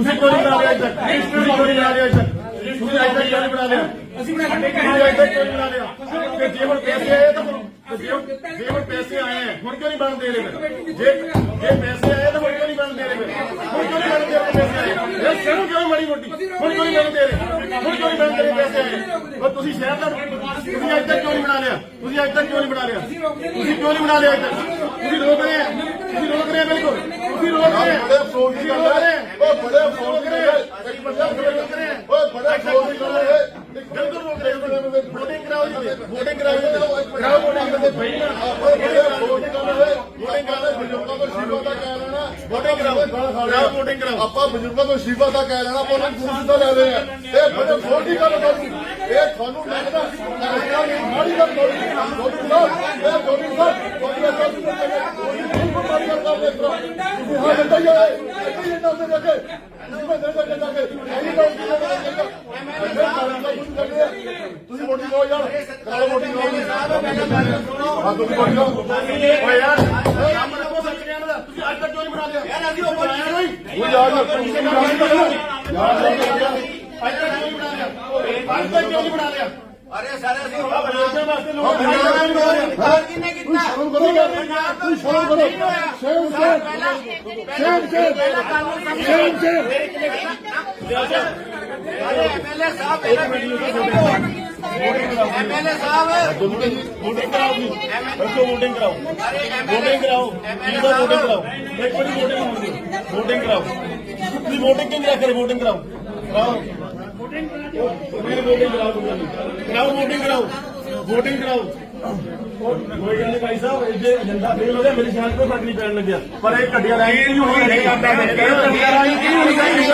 ਤੁਸੀਂ ਕੋਈ ਬਣਾ ਲਿਆ ਤੱਕ ਤੁਸੀਂ ਕੋਈ ਬਣਾ ਲਿਆ ਤੱਕ ਤੁਸੀਂ ਤੱਕ ਕਿਉਂ ਬਣਾ ਲਿਆ ਅਸੀਂ ਬਣਾ ਕੇ ਅੱਜ ਤੱਕ ਕਿਉਂ ਬਣਾ ਲਿਆ ਕਿ ਜੇ ਹੁਣ ਪੈਸੇ ਆਏ ਤਾਂ ਹੁਣ ਜੇ ਹੁਣ ਪੈਸੇ ਆਏ ਹੈ, ਹੁਣ ਕਿਉਂ ਨਹੀਂ ਬਣ ਦੇ ਰਹੇ ਫਿਰ? ਜੇ ਜੇ ਪੈਸੇ ਆਏ ਤਾਂ ਹੁਣ ਕਿਉਂ ਨਹੀਂ ਬਣ ਦੇ ਰਹੇ ਫਿਰ? ਹੁਣ ਕਿਉਂ ਨਹੀਂ ਬਣ ਦੇ ਰਹੇ ਪੈਸੇ ਆਏ ਇਹ ਸ਼ਰਮ ਕਿਉਂ ਮਾੜੀ ਮੋਟੀ ਹੁਣ ਕਿਉਂ ਨਹੀਂ ਬਣ ਦੇ ਰਹੇ ਹੁਣ ਕਿਉਂ ਨਹੀਂ ਬਣ ਦੇ ਰਹੇ ਪੈਸੇ ਆਏ ਉਹ ਤੁਸੀਂ ਸ਼ਹਿਰ ਦਾ ਤੁਸੀਂ ਤੱਕ ਕਿਉਂ ਨਹੀਂ ਬਣਾ ਲਿਆ ਤੁਸੀਂ ਅੱਜ ਤੱਕ ਕਿਉਂ ਨਹੀਂ ਬਣਾ ਲਿਆ ਤੁਸੀਂ ਕਿਉਂ ਨਹੀਂ ਬਣਾ ਲਿਆ ਤੱਕ ਤੁਸੀਂ ਰੋਕ ਰਹੇ ਆ ਤੁਸੀਂ ਰੋਕ ਰਹੇ ਬਿਲਕੁਲ ਰਹੇ ਆ ਬੜੇ ਅਫਸੋਸ ਦੀ ਗੱਲ ਹੈ। ਓਏ ਬੜੇ ਅਫਸੋਸ ਦੀ ਗੱਲ ਹੈ। ਇੱਕ ਬੰਦਾ ਰੋਕ ਰਹੇ ਆ ਓਏ ਬੜੇ ਅਫਸੋਸ ਦੀ ਗੱਲ ਹੈ। ਬਿਲਕੁਲ ਰੋਕ ਰਹੇ ਵੋਟਿੰਗ ਕਰਾਓ ਜੀ। ਵੋਟਿੰਗ ਕਰਾਓ ਕਰਾਓ ਵੋਟਿੰਗ ਤੇ ਭਾਈ ਨਾ। ਓਏ ਬੜੇ ਅਫਸੋਸ ਦੀ ਗੱਲ ਹੈ। ਵੋਟਿੰਗ ਕਰਦੇ ਬਜ਼ੁਰਗਾਂ ਤੋਂ ਸ਼ੀਵਾ ਦਾ ਕਹਿ ਲੈਣਾ। ਵੋਟਿੰਗ ਕਰਾਓ। ਕਰਾਓ ਵੋਟਿੰਗ ਕਰਾਓ। ਆਪਾਂ ਬਜ਼ੁਰਗਾਂ ਤੋਂ ਸ਼ੀਵਾ ਦਾ ਕਹਿ ਲੈਣਾ ਆਪਾਂ ਉਹਨਾਂ ਨੂੰ ਸਿੱਧਾ ਲੈ ਰਹੇ ਆ। ਇਹ ਬੜੇ ਅਫਸੋਸ ਦੀ ਗੱਲ ਹੈ। ਇਹ ਤੁਹਾਨੂੰ ਲੱਗਦਾ ਲੱਗਦਾ ਨਹੀਂ। ਮਾੜੀ ਗੱਲ ਥੋੜੀ ਥੋੜੀ ਸਾਹਿਬ ਇਹ ਥੋੜੀ ਸਾਹਿਬ ਥੋੜੀ ਅਸਲ ਵਿੱਚ ਕੋਈ ਬਿਮਾਰੀ ਦਾ ਕੰਮ ਇਸ ਤਰ੍ਹਾਂ ਤੁਸੀਂ ਹਾਂ ਦਿੱਤਾ ਹੀ ਹੈ ਇੱਥੇ ਹੀ ਇਹਨਾਂ ਦੇ ਲੱਗੇ ਮੈਂ ਦੇ ਦੇ ਲੱਗੇ ਇਹ ਲੋਕ ਕੀ ਤੁਸੀਂ ਵੋਟਿੰਗ ਕਰੋ ਯਾਰ ਕਰਾਓ ਵੋਟਿੰਗ ਕਰੋ ਹਾਂ ਤੁਸੀਂ ਵੋਟਿੰਗ ਕਰੋ ਓਏ ਯਾਰ ਕੰਮ ਰੱਖੋ ਸੱਚ ਕਹਿਣ ਦਾ ਤੁਸੀਂ ਅੱਜ ਤੱਕ ਕਿਉਂ ਨਹੀਂ ਬਣਾ ਲਿਆ ਯਾਰ ਅਸੀਂ ਉੱਪਰ ਆਏ ਨਹੀਂ ਉਹ ਯਾਰ ਨਾ ਤੁਸੀਂ ਯਾਰ ਅੱਜ ਤੱਕ ਕਿਉਂ ਨਹੀਂ ਬਣਾ ਲਿਆ ਅੱਜ ਤੱਕ ਕਿਉਂ ਨਹੀਂ ਬਣਾ ਲਿਆ ਅਰੇ ਸਾਰੇ ਅਸੀਂ ਹੁਣ ਬਣਾ ਵਾਸਤੇ ਲੋਕ ਹਾਂ, ਪੰਜਾਬ ਦਾ ਨਹੀਂ ਬਣਾ ਲਿਆ। ਬਾਹਰ ਕਿੰਨੇ ਕੀਤਾ ਸ਼ਰਮ ਕਰੋ ਯਾਰ ਤੁਸੀਂ ਸ਼ਰਮ ਕਰੋ ਸ਼ਰਮ ਸ਼ਰਮ ਸ਼ਰਮ ਸ਼ਰਮ ਸ਼ਰਮ ਸ਼ਰਮ ਐਮਐਲਏ ਸਾਹਿਬ ਵੋਟਿੰਗ ਕਰਾਓ ਜੀ ਦੱਸੋ ਵੋਟਿੰਗ ਕਰਾਓ ਵੋਟਿੰਗ ਕਰਾਓ ਜੀ ਦਾ ਵੋਟਿੰਗ ਕਰਾਓ ਇੱਕ ਵਾਰੀ ਵੋਟਿੰਗ ਹੋਣੀ ਵੋਟਿੰਗ ਕਰਾਓ ਤੁਸੀਂ ਵੋਟਿੰਗ ਕਿਉਂ ਨਹੀਂ ਰੱਖ ਰਹੇ ਵੋਟਿੰਗ ਕਰਾਓ ਕਰਾਓ ਵੋਟਿੰਗ ਕਰਾਓ ਤੁਸੀਂ ਕਰਾਓ ਵੋਟਿੰਗ ਕਰਾਓ। ਵੋਟਿੰਗ ਕਰਾਓ। ਕੋਈ ਗੱਲ ਨਹੀਂ ਭਾਈ ਸਾਹਿਬ ਇਹ ਜੇ ਏਜੰਡਾ ਫੇਲ ਹੋ ਗਿਆ ਮੇਰੀ ਸ਼ਾਨ ਕੋਈ ਫ਼ਰਕ ਨਹੀਂ ਪੈਣ ਲੱਗਿਆ। ਪਰ ਇਹ ਘੱਟੀਆਂ ਮੈਂ ਰਾਈ ਨਹੀਂ ਹੋਣੀ ਚਾਹੀਦੀ।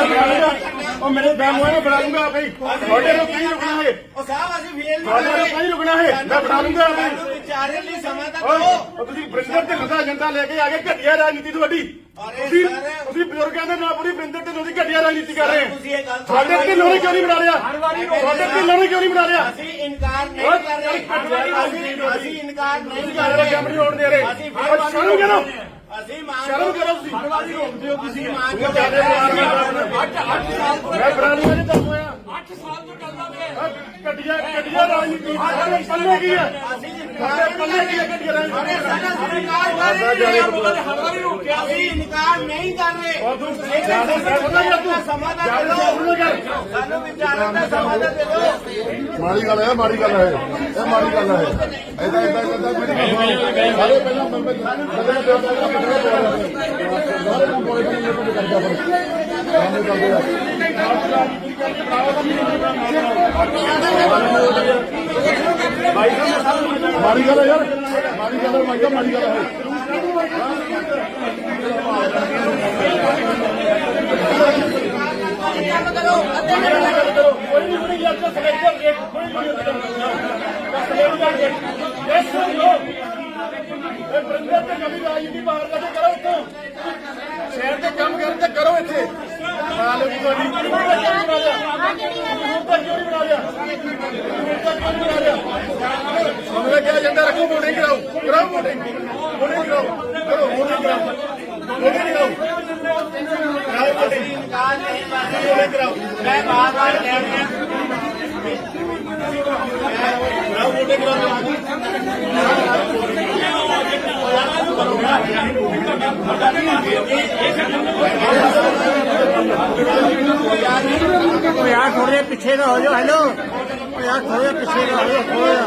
ਉਹ ਮੇਰੇ ਹੋਏ ਮੈਂ ਬਣਾ ਲੂੰਗਾ ਭਾਈ ਤੁਹਾਡੇ ਲੋਕ ਨਹੀਂ ਰੁਕਣਾ ਹੈ? ਉਹ ਸਾਹਿਬ ਅਸੀਂ ਫੇਲ ਤੁਹਾਡੇ ਲੋਕ ਨਹੀਂ ਰੁਕਣਾ ਹੈ? ਮੈਂ ਬਣਾ ਲੂੰਗਾ ਭਾਈ ਸਾਨੂੰ ਵਿਚਾਰੇ ਲਈ ਸਮਾਂ ਤਾਂ ਓਏ, ਦਿਓ। ਉਹ ਤੁਸੀਂ ਬ੍ਰਿੰਦਰ ਢਿੱਲੋਂ ਦਾ ਏਜੰਡਾ ਲੈ ਕੇ ਆ ਗਏ ਘਟੀਆ ਰਾਜਨੀਤੀ ਤੁਹਾਡੀ। ਅਰੇ ਤੁਸੀਂ ਸਰ। ਤੁਸੀਂ ਬਜ਼ੁਰਗਾਂ ਦੇ ਨਾਲ ਪੂਰੀ ਬ੍ਰਿੰਦਰ ਢਿੱਲੋਂ ਦੀ ਘਟੀਆ ਰਾਜਨੀਤੀ ਕਰ ਰਹੇ ਤੁਸੀਂ ਇਹ ਗੱਲ ਤੁਹਾਡੇ ਢਿੱਲੋਂ ਨੇ ਕਿਉਂ ਨਹੀਂ ਬਣਾ ਲਿਆ? ਤੁਹਾਡੇ ਢਿੱਲੋਂ ਨੇ ਕਿਉਂ ਨਹੀਂ ਬਣਾ ਲਿਆ? ਅਸੀਂ ਇਨਕਾਰ ਨਹੀਂ ਕਰ ਰਹੇ। ਅਸੀਂ ਅਸੀਂ ਇਨਕਾਰ ਨਹੀਂ ਕਰ ਰਹੇ। ਨਹੀਂ ਰਹੇ। ਅਸੀਂ ਸ਼ਰਮ ਕਰੋ ਅਸੀਂ ਮਾਨ ਸ਼ਰਮ ਕਰੋ ਤੁਸੀਂ। ਹਰਵਾਰੀ ਰੋਕਦੇ ਹੋ ਤੁਸੀਂ। ਮਾਨ ਮੈਂ ਬਰਾਨੀਆਂ ਨਹੀਂ ਦੱਸ ਹੋਇਆ 8 ਸਾਲ ਤੋਂ ਚੱਲਦਾ ਪਿਆ ਘਟੀਆ ਘਟੀਆ ਰਾਜਨੀਤੀ ਤੁਹਾਡੇ ਪੱਲੇ ਕੀ ਹੈ ਤੁਹਾਡੇ ਪੱਲੇ ਕੀ ਹੈ ਘਟੀਆ ਰਾਜਨੀਤੀ ਹਲਵਾਰੀ ਰੋਕਿਆ ਅਸੀਂ ਇਨਕਾਰ ਨਹੀਂ ਕਰ ਰਹੇ ਕਰਦਾ ਸਾਨੂੰ ਵਿਚਾਰਨ ਦਾ ਸਮਾਂ ਦੇ ਦਿਓ ਮਾੜੀ ਗੱਲ ਹੈ ਮਾੜੀ ਗੱਲ ਹੈ ਇਹ ਮਾੜੀ ਗੱਲ ਹੈ ਐਦਾਂ ਐਦਾਂ ਐਦਾਂ ਸਾਰੇ ਪਹਿਲਾਂ ਮੈਂ ਸਾਰੇ ਪਿਆਰ ਦਾ ਪਟੜਾ ਪਵਾ ਸਾਰੇ ਗੱਲ ਯਾਰ ਮਾੜੀ ਗੱਲ ਹੈ ਮੈਂ ਕਿਹਾ ਗੱਲ ਹੈ ਇਹ ਬੰਦੇ ਤੇ ਕਦੀ ਰਾਜਨੀਤੀ ਬਾਹਰ ਕੱਢ ਕਰੋ ਇੱਥੋਂ ਸ਼ਹਿਰ ਦੇ ਕੰਮ ਕਰਨ ਤੇ ਕਰੋ ਇੱਥੇ। ਹਾਲ ਵੀ ਤੁਹਾਡੀ ਨਹੀਂ ਬਣਾ ਲਿਆ ਤੱਕ ਕਿਉਂ ਨਹੀਂ ਬਣਾ ਲਿਆ ਤੱਕ ਕਿਉਂ ਨਹੀਂ ਬਣਾ ਲਿਆ ਉਹਨੇ ਕਿਹਾ ਏਜੰਡਾ ਰੱਖੋ ਵੋਟਿੰਗ ਕਰਾਓ ਕਰਾਓ ਵੋਟਿੰਗ ਵੋਟਿੰਗ ਕਰਾਓ ਕਰੋ ਵੋਟਿੰਗ ਕਰਾਓ ਵੋਟਿੰਗ ਕਰਾਓ ਕਰਾਓ ਵੋਟਿੰਗ ਇਨਕਾਰ ਨਹੀਂ ਰਹੇ। ਵੋਟਿੰਗ ਕਰਾਓ ਮੈਂ ਬਾਰ ਬਾਰ ਕਹਿ ਰਿਹਾ ਕਰਾਓ ਵੋਟਿੰਗ ਕਰਾਓ ਓ ਯਾਰ ਥੋੜੇ ਪਿੱਛੇ ਦਾ ਹੋ ਜਾਓ ਹੈਲੋ ਓ ਯਾਰ ਥੋੜੇ ਪਿੱਛੇ ਦਾ ਹੋ ਜਾਓ ਥੋੜਾ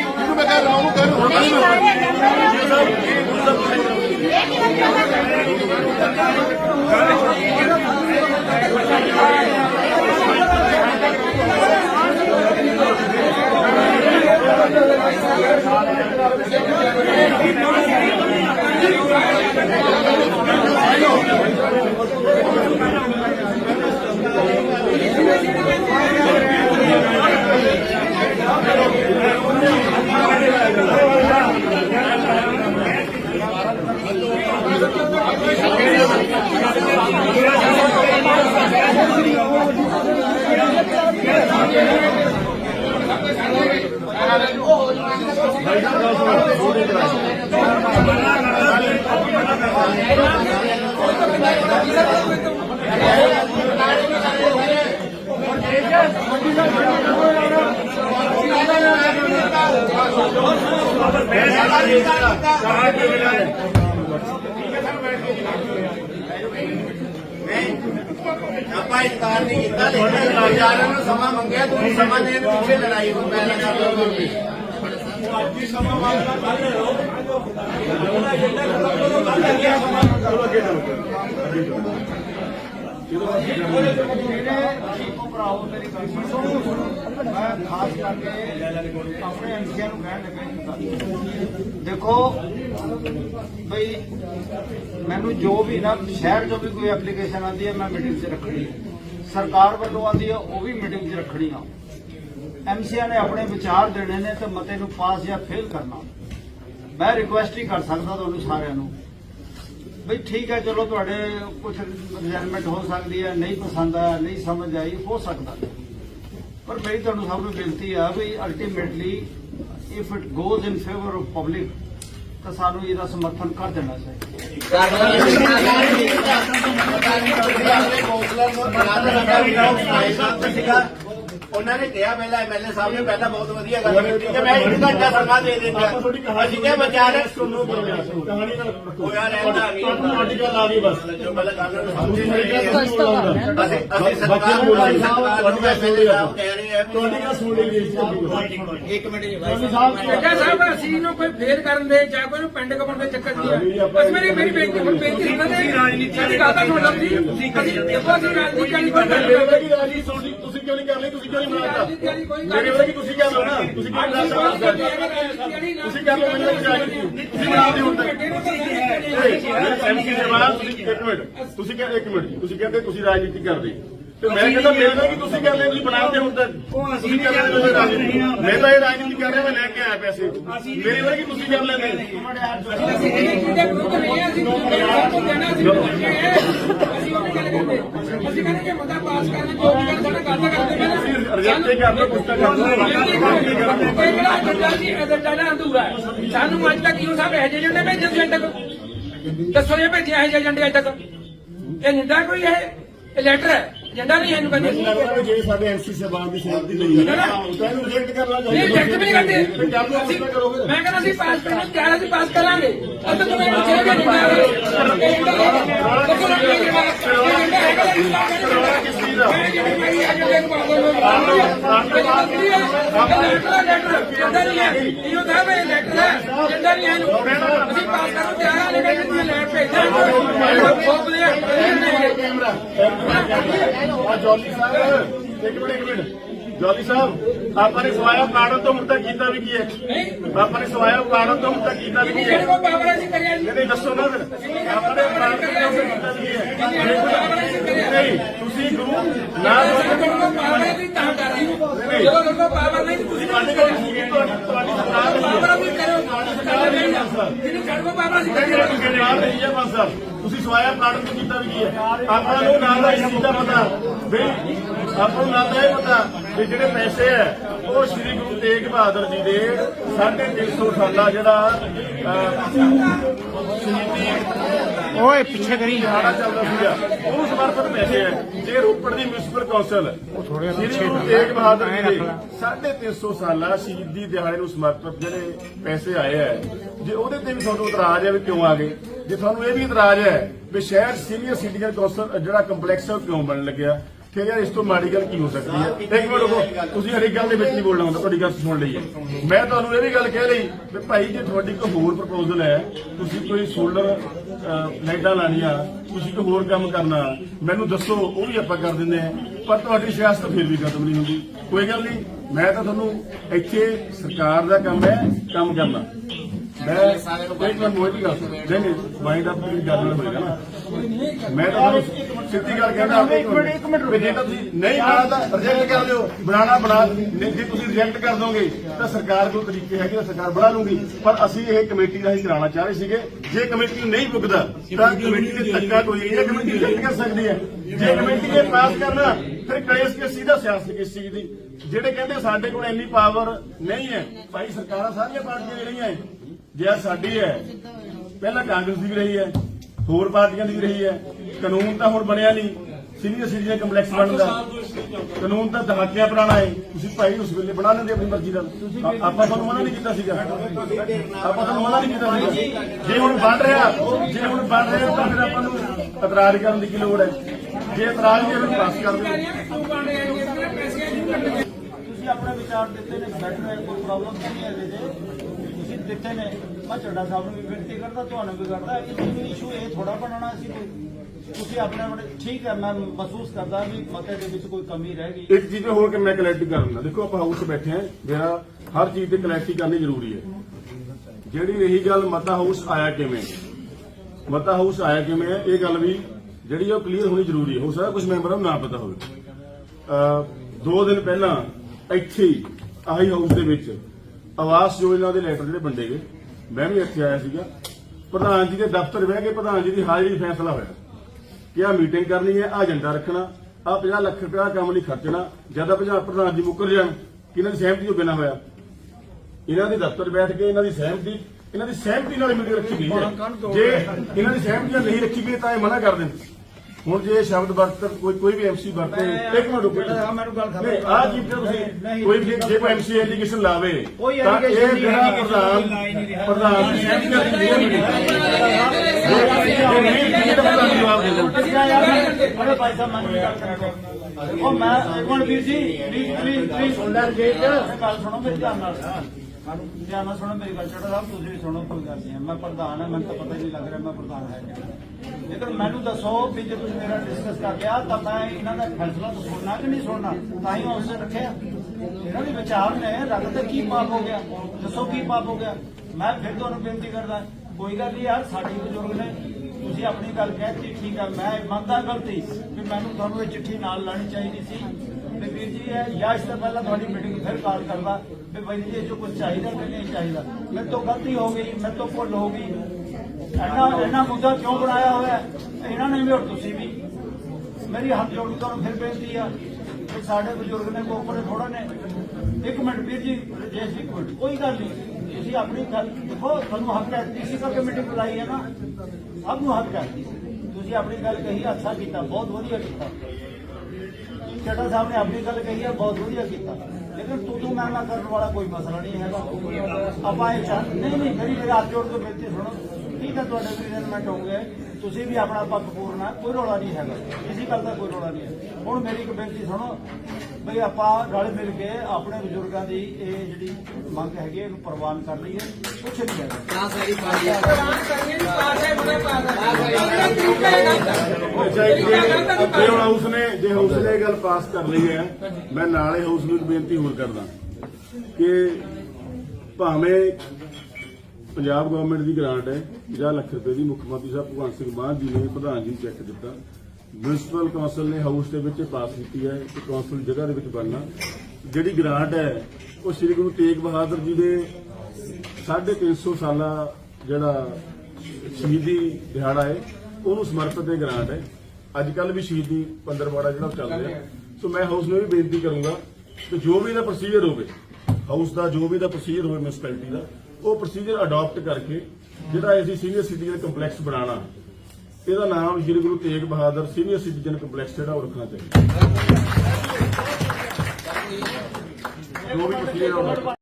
कर रहा हूँ कर ਸਾਡਾ ਆਪਾਂ ਇਨਕਾਰ ਨਹੀਂ ਕੀਤਾ, ਲੇਕਿਨ ਵਿਚਾਰਿਆਂ ਨੂੰ ਸਮਾਂ ਮੰਗਿਆ ਤੁਸੀਂ ਸਮਾਂ ਦੇਣ ਪਿੱਛੇ ਲੜਾਈ ਨੂੰ ਪਹਿਲਾਂ ਕਰ ਲਓਗੇ ਭਰਾਓ ਮੇਰੀ ਗੱਲ ਸੁਣੋ। ਮੈਂ ਖਾਸ ਕਰਕੇ ਆਪਣੇ ਐਮਸੀਆਂ ਨੂੰ ਕਹਿਣ ਲੱਗਾ ਜੀ। ਦੇਖੋ ਬਈ ਮੈਨੂੰ ਜੋ ਵੀ ਨਾ ਸ਼ਹਿਰ ਜੋ ਵੀ ਕੋਈ ਐਪਲੀਕੇਸ਼ਨ ਆਉਂਦੀ ਹੈ ਮੈਂ ਮੀਟਿੰਗ 'ਚ ਰੱਖਣੀ ਹੈ। ਸਰਕਾਰ ਵੱਲੋਂ ਆਉਂਦੀ ਹੈ ਉਹ ਵੀ ਮੀਟਿੰਗ 'ਚ ਰੱਖਣੀ ਆ। ਐਮਸੀਆਂ ਨੇ ਆਪਣੇ ਵਿਚਾਰ ਦੇਣੇ ਨੇ ਤੇ ਮਤੇ ਨੂੰ ਪਾਸ ਜਾਂ ਫੇਲ ਕਰਨਾ। ਮੈਂ ਰਿਕੁਐਸਟ ਹੀ ਕਰ ਸਕਦਾ ਤੁਹਾਨੂੰ ਸਾਰਿਆਂ ਨੂੰ। ਬਈ ਠੀਕ ਹੈ, ਚਲੋ ਤੁਹਾਡੇ ਕੁਝ ਰਿਜ਼ਰਵਮੈਂਟ ਹੋ ਸਕਦੀ ਹੈ, ਨਹੀਂ ਪਸੰਦ ਆਇਆ, ਨਹੀਂ ਸਮਝ ਆਈ, ਹੋ ਸਕਦਾ। ਪਰ ਮੇਰੀ ਤੁਹਾਨੂੰ ਸਭ ਨੂੰ ਬੇਨਤੀ ਆ ਵੀ ultimately if it goes in favour of public ਤਾਂ ਸਾਨੂੰ ਇਹਦਾ ਸਮਰਥਨ ਕਰ ਦੇਣਾ ਚਾਹੀਦਾ। ਉਹਨਾਂ ਨੇ ਕਿਹਾ ਪਹਿਲਾਂ ਐਮਐਲਏ ਸਾਹਿਬ ਨੇ ਪਹਿਲਾਂ ਬਹੁਤ ਵਧੀਆ ਗੱਲ ਕੀਤੀ ਕਿ ਮੈਂ ਇੱਕ ਘੰਟਾ ਸਮਾਂ ਦੇ ਦਿੰਦਾ। ਆਪਾਂ ਤੁਹਾਡੀ ਕਹਾਣੀ ਅਸੀਂ ਕਿਹਾ ਵਿਚਾਰ ਸੁਣੋ ਕਹਾਣੀ ਨਾਲ ਹੋਇਆ ਰਹਿੰਦਾ ਆ ਗਈ। ਤੁਹਾਡੀ ਗੱਲ ਆ ਗਈ ਬਸ। ਜੋ ਪਹਿਲਾਂ ਗੱਲ ਸਮਝੇ ਨਹੀਂ ਅਸੀਂ ਅਸੀਂ ਬੱਚੇ ਸਰਕਾਰ ਨੂੰ ਸਾਹਿਬ ਐਮਐਲਏ ਕਹਿ ਰਹੇ ਆ ਤੁਹਾਡੀ ਗੱਲ ਸੁਣ ਲਈ ਇੱਕ ਮਿੰਟ ਜੀ। ਬੇਟਾ ਸਾਹਿਬ ਅਸੀਂ ਨੂੰ ਕੋਈ ਫੇਰ ਕਰਨ ਦੇ ਜਾਂ ਕੋਈ ਨੂੰ ਪਿੰਡ ਕਪਣ ਦੇ ਚੱਕਰ ਨਹੀਂ ਬਸ ਮੇਰੀ ਮੇਰੀ ਬੇਨਤੀ ਹੁਣ ਬੇਨਤੀ ਸੁਣਨ ਦੇ ਰਾਜਨੀਤੀ ਗੱਲ ਤਾਂ ਸੁਣ ਲਓ ਜੀ। ਅਸੀਂ ਅਸੀਂ ਰਾਜਨੀਤੀ ਨਹੀਂ ਸੁਣਦੀ ਤੁਸੀਂ ਕਿਉਂ ਨਹੀਂ ਕਰ ਲਈ? ਤੁਸੀਂ ਕਿਉਂ ਨਹੀਂ ਵਾਲੀ ਗੱਲ ਮੇਰੇ ਵਰਗੀ ਤੁਸੀਂ ਕਰ ਲਓ ਨਾ ਤੁਸੀਂ ਨਹੀਂ ਕਰ ਸਕਦੇ ਤੁਸੀਂ ਕਰ ਲਓ ਮੈਨੂੰ ਚਾਹੀਦੀ ਤੁਸੀਂ ਬਣਾਉਂਦੇ ਹੁਣ ਤੱਕ ਐਮਸੀ ਜਵਾਨ ਤੁਸੀਂ ਇੱਕ ਮਿੰਟ ਤੁਸੀਂ ਕਹਿੰਦੇ ਇੱਕ ਮਿੰਟ ਤੁਸੀਂ ਕਹਿੰਦੇ ਤੁਸੀਂ ਰਾਜਨੀਤੀ ਕਰਦੇ ਤੇ ਮੈਂ ਕਹਿੰਦਾ ਨਾਲ ਕਿ ਤੁਸੀਂ ਕਰ ਲੈ ਤੁਸੀਂ ਬਣਾਉਂਦੇ ਹੁਣ ਤੱਕ ਤੁਸੀਂ ਕਰ ਲੈਂਦੇ ਮੈਂ ਤਾਂ ਇਹ ਰਾਜਨੀਤੀ ਕਰ ਰਿਹਾ ਮੈਂ ਲੈ ਕੇ ਆਇਆ ਪੈਸੇ ਮੇਰੇ ਵਰਗੀ ਤੁਸੀਂ ਕਰ ਲੈਂਦੇ ਅਸੀਂ ਇਹ ਚੀਜ਼ਾਂ ਵਿਰੁੱਧ ਨਹੀਂ ਅਸੀਂ ਦੇਣਾ ਸੀ ਅਸੀਂ ਉਹ ਅਸੀਂ ਕਹਿੰਦੇ ਕਿ ਮਤਾ ਪਾਸ ਕਰਨਾ ਜੋ ਵੀ ਗੱਲ ਸਾਡਾ ਗੱਲ ਕਰਦੇ ਪਹਿਲਾਂ। ਰਿਜੈਕਟ ਹੀ ਕਰ ਲਓ ਕੁਛ ਤਾਂ ਕਰ ਲਓ ਇਹ ਜਿਹੜਾ ਏਜੰਡਾ ਸੀ ਏਜੰਡਾ ਨਾ ਅਧੂਰਾ ਹੈ। ਸਾਨੂੰ ਅੱਜ ਤੱਕ ਕਿਉਂ ਸਾਹਿਬ ਇਹੋ ਏਜੰਡੇ ਭੇਜੇ ਤੁਸੀਂ ਅੱਜ ਤੱਕ। ਦੱਸੋ ਇਹ ਭੇਜਿਆ ਇਹੋ ਏਜੰਡੇ ਅੱਜ ਤੱਕ। ਇਹ ਏਜੰਡਾ ਕੋਈ ਹੈ? ਇਹ ਲੈਟਰ ਹੈ? ਏਜੰਡਾ ਨਹੀਂ ਇਹਨੂੰ ਕਹਿੰਦੇ ਲੱਗਦਾ ਵੀ ਜੇ ਸਾਡੇ ਐਮਸੀ ਸਾਹਿਬਾਨ ਦੀ ਸਹਿਮਤੀ ਨਹੀਂ ਹੈ ਤਾਂ ਇਹਨੂੰ ਰਿਜੈਕਟ ਕਰਨਾ ਨਹੀਂ ਚਾਹੀਦਾ ਰਿਜੈਕਟ ਵੀ ਨਹੀਂ ਕਰਦੇ। ਕਰ ਲਓ ਅਸੀਂ- ਕਰੋਗੇ ਮੈਂ ਕਹਿੰਦਾ ਸੀ ਪਾਸ ਕਰਨਾ ਚਾਹ ਅਸੀਂ ਪਾਸ ਕਰਾਂਗੇ। ਤਾਂ ਤੁਹਾਨੂੰ ਪੁੱਛਿਆ ਵੀ ਨਹੀਂ ਮੈਂ ਦੇਖੋ ਨਾ ਕੀ ਜਿਹੜਾ ਇਹ ਹੈਗਾ ਰੌਲਾ ਕਿਸ ਚੀਜ਼ ਦਾ? ਮੈਂ ਜਿਹੜੇ ਭਾਈ ਏਜੰਡੇ ਨੂੰ ਪਾਉਂਦਾ ਮੈਂ ਲੈਟਰ ਲੈਟਰ ਜਿੰਦਾ ਨਹੀਂ ਹੈ ਇਹੋ ਜੋਲੀ ਸਾਹਿਬ ਇੱਕ ਆਪਾਂ ਨੇ ਸਵਾਇਆ ਕਾਰਨ ਤੋਂ ਹੁਣ ਕੀਤਾ ਵੀ ਕੀ ਹੈ? ਨਹੀਂ ਆਪਾਂ ਨੇ ਸਵਾਇਆ ਕਾਰਨ ਤੋਂ ਹੁਣ ਤੱਕ ਕੀਤਾ ਵੀ ਕੀ ਹੈ? ਨਹੀਂ ਦੱਸੋ ਨਾ ਫਿਰ। ਆਪਾਂ ਨੇ ਕਾਰਨ ਤੋਂ ਹੁਣ ਕੀਤਾ ਵੀ ਕੀ ਹੈ? ਨਹੀਂ। ਤੁਸੀਂ ਗੁਰੂ ਨਾ ਪਾਵਰ ਨਹੀਂ ਤਾਂ ਕਰ ਰਹੀ ਜਦੋਂ ਕੋ ਪਾਵਰ ਨਹੀਂ ਤੁਸੀਂ ਤੁਹਾਡੀ ਤੁਹਾਡੀ ਸਰਕਾਰ ਨਹੀਂ ਪਾਵਰ ਵੀ ਕਰੋ ਜਿਹਨੂੰ ਛੱਡ ਕੋ ਪਾਵਰ ਅਸੀਂ ਕਰੀਏ। ਸਰਕਾਰ ਨਹੀਂ ਹੈ ਬਸ ਤੁਸੀਂ ਸਵਾਇਆ ਕਾਰਨ ਤੋਂ ਕੀਤਾ ਵੀ ਕੀ ਹੈ? ਆਪਾਂ ਨੂੰ ਨਾ ਦਾ ਇਸ ਚੀਜ਼ ਦਾ ਪਤਾ। ਵੀ ਆਪਾਂ ਨੂੰ ਨਾ ਤਾਂ ਇਹ ਪਤਾ ਵੀ ਜਿਹੜੇ ਪੈਸੇ ਹੈ ਉਹ ਸ੍ਰੀ ਗੁਰੂ ਤੇਗ ਬਹਾਦਰ ਜੀ ਦੇ 350 ਸਾਲਾ ਜਿਹੜਾ ਸ਼ਹੀਦੀ ਓਏ ਪਿੱਛੇ ਕਰੀ। ਚੱਲਦਾ ਸੀਗਾ। ਉਹਨੂੰ ਸਮਰਪਿਤ ਪੈਸੇ ਹੈ। ਜੇ ਰੋਪੜ ਦੀ ਮਿਊਨਿਸਪਲ ਕੌਂਸਲ ਸ੍ਰੀ ਪਿੱਛੇ ਗੁਰੂ ਤੇਗ ਬਹਾਦਰ ਜੀ ਰੱਖ ਦੇ ਲਾ। 350 ਸਾਲਾ ਸ਼ਹੀਦੀ ਦਿਹਾੜੇ ਨੂੰ ਸਮਰਪਿਤ ਜਿਹੜੇ ਪੈਸੇ ਆਏ ਹੈ ਜੇ ਉਹਦੇ ਤੇ ਵੀ ਤੁਹਾਨੂੰ ਇਤਰਾਜ਼ ਹੈ ਵੀ ਕਿਉਂ ਆ ਗਏ? ਜੇ ਤੁਹਾਨੂੰ ਇਹ ਵੀ ਇਤਰਾਜ਼ ਹੈ ਵੀ ਸ਼ਹਿਰ ਸੀਨੀਅਰ ਸਿਟੀਜ਼ਨ ਕੌਂਸਲ ਜਿਹੜਾ ਕੰਪਲੈਕਸ ਹੈ ਕਿਉਂ ਬਣਨ ਲੱਗਿਆ? ਠੀਕ ਹੈ ਇਸ ਤੋਂ ਮਾੜੀ ਗੱਲ ਕੀ ਹੋ ਸਕਦੀ ਹੈ? ਇੱਕ ਮਿੰਟ ਰੁਕੋ। ਤੁਸੀਂ ਹਰ ਗੱਲ ਦੇ ਵਿੱਚ ਨਹੀਂ ਬੋਲਣਾ ਹੁੰਦਾ, ਤੁਹਾਡੀ ਗੱਲ ਸੁਣ ਲਈ ਹੈ। ਮੈਂ ਤੁਹਾਨੂੰ ਇਹ ਵੀ ਗੱਲ ਕਹਿ ਲਈ ਵੀ ਭਾਈ, ਜੇ ਤੁਹਾਡੀ ਕੋਈ ਹੋਰ ਪ੍ਰਪੋਜ਼ਲ ਹੈ, ਤੁਸੀਂ ਕੋਈ ਸੋਲਰ ਲਾਈਟਾਂ ਲਾਣੀਆਂ ਤੁਸੀਂ ਕੋਈ ਹੋਰ ਕੰਮ ਕਰਨਾ, ਮੈਨੂੰ ਦੱਸੋ, ਉਹ ਵੀ ਆਪਾਂ ਕਰ ਦਿੰਦੇ ਹਾਂ, ਪਰ ਤੁਹਾਡੀ ਸਿਆਸਤ ਫਿਰ ਵੀ ਖਤਮ ਨਹੀਂ ਹੁੰਦੀ। ਕੋਈ ਗੱਲ ਨਹੀਂ, ਮੈਂ ਤਾਂ ਤੁਹਾਨੂੰ ਇੱਥੇ ਸਰਕਾਰ ਦਾ ਕੰਮ ਹੈ, ਕੰਮ ਕਰਨਾ। ਮੈਂ ਇੱਕ ਮਿੰਟ, ਮੋਹਿਤ ਗੱਲ ਸੁਣ। ਨਹੀਂ ਨਹੀਂ ਅਪ ਦੀ ਗੱਲ ਨਾਲ ਹੋਏਗਾ ਨਾ। ਮੈਂ ਤਾਂ ਤੁਹਾਨੂੰ ਸਿੱਧੀ ਗੱਲ ਕਹਿੰਦਾ ਇੱਕ ਮਿੰਟ ਇੱਕ ਮਿੰਟ ਜੇ ਤਾਂ ਤੁਸੀਂ ਨਹੀਂ ਬਣਾਉਣਾ ਤਾਂ ਰਿਜੈਕਟ ਕਰ ਦਿਓ ਬਣਾਉਣਾ ਬਣਾ ਜੇ ਤੁਸੀਂ ਰਿਜੈਕਟ ਕਰ ਦੋਗੇ ਤਾਂ ਸਰਕਾਰ ਕੋਲ ਤਰੀਕੇ ਹੈਗੇ ਤਾਂ ਸਰਕਾਰ ਬਣਾ ਲੂਗੀ। ਪਰ ਅਸੀਂ ਇਹ ਕਮੇਟੀ ਰਾਹੀਂ ਕਰਾਉਣਾ ਚਾਹ ਰਹੇ ਸੀਗੇ। ਜੇ ਕਮੇਟੀ ਨਹੀਂ ਪੁੱਗਦਾ ਤਾਂ ਕਮੇਟੀ ਦੇ ਧੱਕਾ ਕੋਈ ਨਹੀਂ। ਹੈ ਕਮੇਟੀ ਰਿਜੈਕਟ ਕਰ ਸਕਦੀ ਹੈ। ਜੇ ਕਮੇਟੀ ਨੇ ਪਾਸ ਕਰਨਾ ਫਿਰ ਕਲੇਸ਼ ਕੇ ਸਿੱਧਾ ਸਿਆਸਤ ਕਿਸ ਚੀਜ਼ ਦੀ? ਜਿਹੜੇ ਕਹਿੰਦੇ ਸਾਡੇ ਕੋਲ ਇੰਨੀ ਪਾਵਰ ਨਹੀਂ ਹੈ ਭਾਈ ਸਰਕਾਰਾਂ ਸਾਰੀਆਂ ਪਾਰਟੀਆਂ ਜਿਹੜੀਆਂ ਹੈ ਜੇ ਸਾਡੀ ਹੈ ਪਹਿਲਾਂ ਕਾਂਗਰਸ ਦੀ ਰਹੀ ਹੈ। ਹੋਰ ਪਾਰਟੀਆਂ ਦੀ ਰਹੀ ਹੈ। ਕਾਨੂੰਨ ਤਾਂ ਹੁਣ ਬਣਿਆ ਨਹੀਂ। ਸੀਨੀਅਰ ਸਿਟੀਜ਼ਨ ਕੰਪਲੈਕਸ ਬਣਦਾ ਕਾਨੂੰਨ ਤਾਂ ਦਹਾਕਿਆਂ ਪੁਰਾਣਾ ਹੈ। ਤੁਸੀਂ ਭਾਈ ਉਸ ਵੇਲੇ ਬਣਾ ਲੈਂਦੇ ਆਪਣੀ ਮਰਜ਼ੀ ਨਾਲ। ਆਪਾਂ ਤੁਹਾਨੂੰ ਮਨਾ ਨਹੀਂ ਕੀਤਾ ਸੀਗਾ। ਆਪਾਂ ਤੁਹਾਨੂੰ ਮਨਾ ਨਹੀਂ ਕੀਤਾ ਸੀਗਾ। ਜੇ ਹੁਣ ਬਣ ਰਿਹਾ, ਜੇ ਹੁਣ ਬਣ ਰਿਹਾ, ਤਾਂ ਫਿਰ ਆਪਾਂ ਨੂੰ ਇਤਰਾਜ਼ ਕਰਨ ਦੀ ਕੀ ਲੋੜ ਹੈ? ਜੇ ਇਤਰਾਜ਼ ਨਹੀਂ ਫਿਰ ਪਾਸ ਕਰ ਦਿਓ। ਤੁਸੀਂ ਆਪਣੇ ਵਿਚਾਰ ਦਿੱਤੇ ਨੇ। ਬੈਠ ਰਹੇ ਕੋਈ ਪ੍ਰੋਬਲਮ ਨਹੀਂ ਹੈ ਇਹਦੇ। ਦਿੱਤੇ ਨੇ। ਮੈਂ ਚੱਡਾ ਸਾਹਿਬ ਨੂੰ ਵੀ ਬੇਨਤੀ ਕਰਦਾ, ਤੁਹਾਨੂੰ ਵੀ ਕਰਦਾ। ਕਿ ਕੋਈ ਇਸ਼ੂ ਇਹ ਥੋੜਾ ਬਣਾਉਣਾ ਸੀ ਕੋਈ। ਤੁਸੀਂ ਆਪਣੇ ਆਪਣੇ ਠੀਕ ਹੈ, ਮੈਂ ਮਹਿਸੂਸ ਕਰਦਾ ਵੀ ਮਤੇ ਦੇ ਵਿੱਚ ਕੋਈ ਕਮੀ ਰਹਿ ਗਈ। ਇੱਕ ਚੀਜ਼ ਹੋਰ ਕਿ ਮੈਂ ਕਲੈਰਿਟੀ ਕਰਨਾ ਦੇਖੋ, ਆਪਾਂ ਹਾਊਸ 'ਚ ਬੈਠੇ ਹਾਂ। ਮੇਰਾ ਹਰ ਚੀਜ਼ ਤੇ ਕਲੈਰਿਟੀ ਕਰਨੀ ਜ਼ਰੂਰੀ ਹੈ। ਜਿਹੜੀ ਰਹੀ ਗੱਲ ਮਤਾ ਹਾਊਸ ਆਇਆ ਕਿਵੇਂ? ਮਤਾ ਹਾਊਸ ਆਇਆ ਕਿਵੇਂ ਹੈ? ਇਹ ਗੱਲ ਵੀ ਜਿਹੜੀ ਉਹ ਕਲੀਅਰ ਹੋਣੀ ਜ਼ਰੂਰੀ ਹੈ। ਹੋ ਸਕਦਾ ਕੁਝ ਮੈਂਬਰਾਂ ਨੂੰ ਨਾ ਪਤਾ ਹੋਵੇ। ਦੋ ਦਿਨ ਪਹਿਲਾਂ ਇੱਥੇ ਆਹੀ ਹਾਊਸ ਦੇ ਵਿੱਚ ਆਵਾਸ ਯੋਜਨਾ ਦੇ ਲੈਟਰ ਜਿਹੜੇ ਵੰਡੇ ਗਏ, ਮੈਂ ਵੀ ਇੱਥੇ ਆਇਆ ਸੀਗਾ। ਪ੍ਰਧਾਨ ਜੀ ਦੇ ਦਫ਼ਤਰ ਬਹਿ ਕੇ ਪ੍ਰਧਾਨ ਜੀ ਦੀ ਹਾਜ਼ਰੀ ਫੈਸਲਾ ਹੋਇਆ। ਕਿ ਆ ਮੀਟਿੰਗ ਕਰਨੀ ਹੈ ਆ ਏਜੰਡਾ ਰੱਖਣਾ ਆ 50 ਲੱਖ ਰੁਪਇਆ ਕੰਮ ਲਈ ਖਰਚਣਾ ਜ਼ਿਆਦਾ ਪੰਜਾਬ ਪ੍ਰਧਾਨ ਜੀ ਮੁੱਕਰ ਜਾਣ ਕਿ ਇਹਨਾਂ ਦੀ ਸਹਿਮਤੀ ਤੋਂ ਬਿਨਾਂ ਹੋਇਆ? ਇਹਨਾਂ ਦੇ ਦਫ਼ਤਰ ਬੈਠ ਕੇ ਇਹਨਾਂ ਦੀ ਸਹਿਮਤੀ, ਇਹਨਾਂ ਦੀ ਸਹਿਮਤੀ ਨਾਲ ਮੀਟਿੰਗ ਰੱਖੀ ਗਈ ਹੈ। ਜੇ ਇਹਨਾਂ ਦੀ ਸਹਿਮਤੀ ਨਾਲ ਨਹੀਂ ਰੱਖੀ ਗਈ, ਤਾਂ ਇਹ ਮਨਾ ਕਰ ਦਿੰਦੇ। ਹੁਣ ਜੇ ਇਹ ਸ਼ਬਦ ਵਰਤ ਕੋਈ ਕੋਈ ਵੀ ਐਮਸੀ ਵਰਤੇ ਇੱਕ ਮਿੰਟ ਰੁਕੋ ਜਿਹੜਾ ਮੈਨੂੰ ਗੱਲ ਖਤਮ ਨਹੀਂ ਆ ਨਹੀਂ, ਤੁਸੀਂ ਕੋਈ ਵੀ ਜੇ ਕੋਈ ਐਮਸੀ ਐਲੀਗੇਸ਼ਨ ਲਾਵੇ ਤਾਂ ਇਹ ਜਿਹੜਾ ਪ੍ਰਧਾਨ। ਪ੍ਰਧਾਨ ਦੀ ਸਹਿਮਤੀ ਨਾਲ ਜੇ ਦੇ ਉਹ ਮੈਂ ਮਿੰਟ ਵੀਰ ਜੀ ਪਲੀਜ਼ ਪਲੀਜ਼ ਪਲੀਜ਼ ਸੁਣ ਲੈ ਜੇ ਗੱਲ ਸੁਣੋ ਮੇਰੀ ਧਿਆਨ ਨਾਲ ਧਿਆਨ ਨਾਲ ਸੁਣੋ, ਮੇਰੀ ਗੱਲ ਛੋਟਾ ਸਾਹਿਬ ਤੁਸੀਂ ਵੀ ਸੁਣੋ, ਕੋਈ ਗੱਲ ਨਹੀਂ ਹੈ। ਮੈਂ ਪ੍ਰਧਾਨ ਹਾਂ, ਮੈਨੂੰ ਤਾਂ ਪਤਾ ਹੀ ਨਹੀਂ ਲੱਗ ਰਿਹਾ ਮੈਂ ਪ੍ਰਧਾਨ ਹੈ ਕਿ ਲੇਕਿਨ ਮੈਨੂੰ ਦੱਸੋ ਵੀ ਜੇ ਤੁਸੀਂ ਮੇਰਾ ਡਿਸਕਸ ਕਰ ਲਿਆ, ਤਾਂ ਮੈਂ ਇਹਨਾਂ ਦਾ ਫੈਸਲਾ ਤਾਂ ਸੁਣਨਾ ਕਿ ਨਹੀਂ ਸੁਣਨਾ? ਤਾਂ ਹੀ ਉਸ ਰੱਖਿਆ। ਇਹਨਾਂ ਦੇ ਵਿਚਾਰ ਨੇ ਰੱਬ ਤੇ ਕੀ ਪਾਪ ਹੋ ਗਿਆ? ਦੱਸੋ ਕੀ ਪਾਪ ਹੋ ਗਿਆ? ਮੈਂ ਫਿਰ ਤੁਹਾਨੂੰ ਬੇਨਤੀ ਕਰਦਾ, ਕੋਈ ਗੱਲ ਨਹੀਂ ਯਾਰ, ਸਾਡੇ ਬਜ਼ੁਰਗ ਨੇ। ਤੁਸੀਂ ਆਪਣੀ ਗੱਲ ਕਹਿਤੀ, ਠੀਕ ਹੈ ਮੈਂ ਮੰਨਦਾ ਗਲਤੀ ਵੀ ਮੈਨੂੰ ਤੁਹਾਨੂੰ ਇਹ ਚਿੱਠੀ ਨਾਲ ਲਾਣੀ ਚਾਹੀਦੀ ਸੀ। ਤੇ ਵੀਰ ਜੀ, ਇਹ ਜਾਂ ਤੋਂ ਪਹਿਲਾਂ ਤੁਹਾਡੀ ਮੀਟਿੰਗ ਫਿਰ ਕਾਲ ਕਰਦਾ ਵੀ ਬਾਈ ਜੀ, ਇਹ ਜੋ ਕੁਝ ਚਾਹੀਦਾ ਕਿ ਨਹੀਂ ਚਾਹੀਦਾ, ਮੇਰੇ ਤੋਂ ਗਲਤੀ ਹੋ ਗਈ, ਮੇਰੇ ਤੋਂ ਭੁੱਲ ਹੋ ਗਈ। ਇੰਨਾ ਇੰਨਾ ਮੁੱਦਾ ਕਿਉਂ ਬਣਾਇਆ ਹੋਇਆ? ਇਹਨਾਂ ਨੇ ਵੀ ਔਰ ਤੁਸੀਂ ਵੀ। ਮੇਰੀ ਹੱਥ ਜੋੜ ਕੇ ਤੁਹਾਨੂੰ ਫਿਰ ਬੇਨਤੀ ਆ ਕਿ ਸਾਡੇ ਬਜ਼ੁਰਗ ਨੇ ਕੋਪਰੇ ਥੋੜਾ ਨੇ। ਇੱਕ ਮਿੰਟ ਵੀਰ ਜੀ, ਰਜੇਸ਼ ਜੀ, ਕੋਈ ਕੋਈ ਗੱਲ ਨਹੀਂ। ਤੁਸੀਂ ਆਪਣੀ ਗੱਲ ਦੇਖੋ, ਤੁਹਾਨੂੰ ਹੱਕ ਹੈ ਇਸੇ ਕਰਕੇ ਮੀਟਿੰਗ ਬੁਲਾਈ ਹੈ ਨਾ। ਸਭ ਨੂੰ ਹੱਕ ਹੈ। ਤੁਸੀਂ ਆਪਣੀ ਗੱਲ ਕਹੀ, ਅੱਛਾ ਕੀਤਾ, ਬਹੁਤ ਵਧੀਆ ਕੀਤਾ। ਚੱਡਾ ਸਾਹਿਬ ਨੇ ਆਪਣੀ ਗੱਲ ਕਹੀ ਹੈ ਬਹੁਤ ਵਧੀਆ ਕੀਤਾ। ਲੇਕਿਨ ਤੂੰ ਤੂੰ ਮੈਂ ਮੈਂ ਕਰਨ ਵਾਲਾ ਕੋਈ ਮਸਲਾ ਨਹੀਂ ਹੈਗਾ। ਆਪਾਂ ਇਹ ਚਾਹ ਨਹੀਂ ਨਹੀਂ, ਮੇਰੀ ਮੇਰੀ ਹੱਥ ਜੋੜ ਕੇ ਬੇਨਤੀ ਸੁਣੋ। ਠੀਕ ਹੈ, ਤੁਹਾਡੇ ਪ੍ਰੀਜ਼ਨਮੈਂਟ ਹੋ। ਗਏ ਤੁਸੀਂ ਵੀ ਆਪਣਾ ਪੱਖ ਪੂਰਨਾ ਕੋਈ ਰੌਲਾ ਨਹੀਂ ਹੈਗਾ। ਇਸੇ ਗੱਲ ਦਾ ਕੋਈ ਰੌਲਾ ਨਹੀਂ ਹੈ। ਹੁਣ ਮੇਰੀ ਇੱਕ ਬੇਨਤੀ ਸੁਣੋ। ਬਈ ਆਪਾਂ ਰਲ ਮਿਲ ਕੇ ਆਪਣੇ ਬਜ਼ੁਰਗਾਂ ਦੀ ਇਹ ਜਿਹੜੀ ਮੰਗ ਹੈਗੀ ਇਹਨੂੰ ਪ੍ਰਵਾਨ ਕਰ ਲਈਏ ਕੁਛ ਨਹੀਂ ਹੈਗਾ ਅੱਛਾ ਇੱਕ ਜੇ ਜੇ ਹੁਣ ਹਾਊਸ ਨੇ ਜੇ ਹਾਊਸ ਨੇ ਇਹ ਗੱਲ ਪਾਸ ਕਰ ਲਈ ਹੈ ਮੈਂ ਨਾਲੇ ਹਾਊਸ ਨੂੰ ਬੇਨਤੀ ਹੋਰ ਕਰਦਾ ਕਿ ਭਾਵੇਂ ਪੰਜਾਬ ਗਵਰਨਮੈਂਟ ਦੀ ਗ੍ਰਾਂਟ ਹੈ 50 ਲੱਖ ਰੁਪਏ ਦੀ ਮੁੱਖ ਮੰਤਰੀ ਸਾਹਿਬ ਭਗਵੰਤ ਸਿੰਘ ਮਾਨ ਜੀ ਨੇ ਪ੍ਰਧਾਨ ਜੀ ਨੂੰ ਚੈੱਕ ਦਿੱਤਾ। ਮਿਊਨਿਸਪਲ ਕੌਂਸਲ ਨੇ ਹਾਊਸ ਦੇ ਵਿੱਚ ਪਾਸ ਕੀਤੀ ਹੈ ਕਿ ਕੌਂਸਲ ਜਗ੍ਹਾ ਦੇ ਵਿੱਚ ਬਣਨਾ। ਜਿਹੜੀ ਗ੍ਰਾਂਟ ਹੈ, ਉਹ ਸ੍ਰੀ ਗੁਰੂ ਤੇਗ ਬਹਾਦਰ ਜੀ ਦੇ 350 ਸਾਲਾ ਜਿਹੜਾ ਸ਼ਹੀਦੀ ਦਿਹਾੜਾ ਹੈ, ਉਹਨੂੰ ਸਮਰਪਿਤ ਇਹ ਗ੍ਰਾਂਟ ਹੈ। ਅੱਜ ਕੱਲ ਵੀ ਸ਼ਹੀਦੀ ਪੰਦਰਵਾੜਾ ਜਿਹੜਾ ਚੱਲ ਰਿਹਾ। ਸੋ ਮੈਂ ਹਾਊਸ ਨੂੰ ਵੀ ਬੇਨਤੀ ਕਰੂੰਗਾ ਕਿ ਜੋ ਵੀ ਇਹਦਾ ਪ੍ਰੋਸੀਜਰ ਹੋਵੇ, ਹਾਊਸ ਦਾ ਜੋ ਵੀ ਦਾ ਪ੍ਰੋਸੀਜਰ ਹੋਵੇ ਮਿਊਨਿਸਪੈਲਿਟੀ ਦਾ, ਉਹ ਪ੍ਰੋਸੀਜਰ ਅਡਾਪਟ ਕਰਕੇ ਜਿਹੜਾ ਅਸੀਂ ਸੀਨੀਅਰ ਸਿਟੀਜ਼ਨ ਕੰਪਲੈਕਸ ਬਣਾਉਣਾ ਇਹਦਾ ਨਾਮ Shri Guru Tegh Bahadur senior citizen complex ਜਿਹੜਾ ਉਹ ਰੱਖਣਾ ਚਾਹੀਦਾ। ਜੋ ਵੀ ਪ੍ਰੋਸੀਜਰ